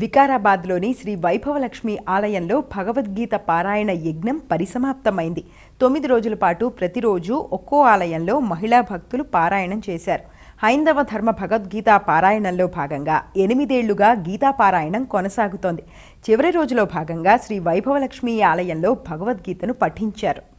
వికారాబాద్లోని శ్రీ వైభవలక్ష్మి ఆలయంలో భగవద్గీత పారాయణ యజ్ఞం పరిసమాప్తమైంది. తొమ్మిది రోజుల పాటు ప్రతిరోజు ఒక్కో ఆలయంలో మహిళా భక్తులు పారాయణం చేశారు. హైందవ ధర్మ భగవద్గీత పారాయణంలో భాగంగా ఎనిమిదేళ్ళుగా గీతా పారాయణం కొనసాగుతోంది. చివరి రోజులో భాగంగా శ్రీ వైభవలక్ష్మి ఆలయంలో భగవద్గీతను పఠించారు.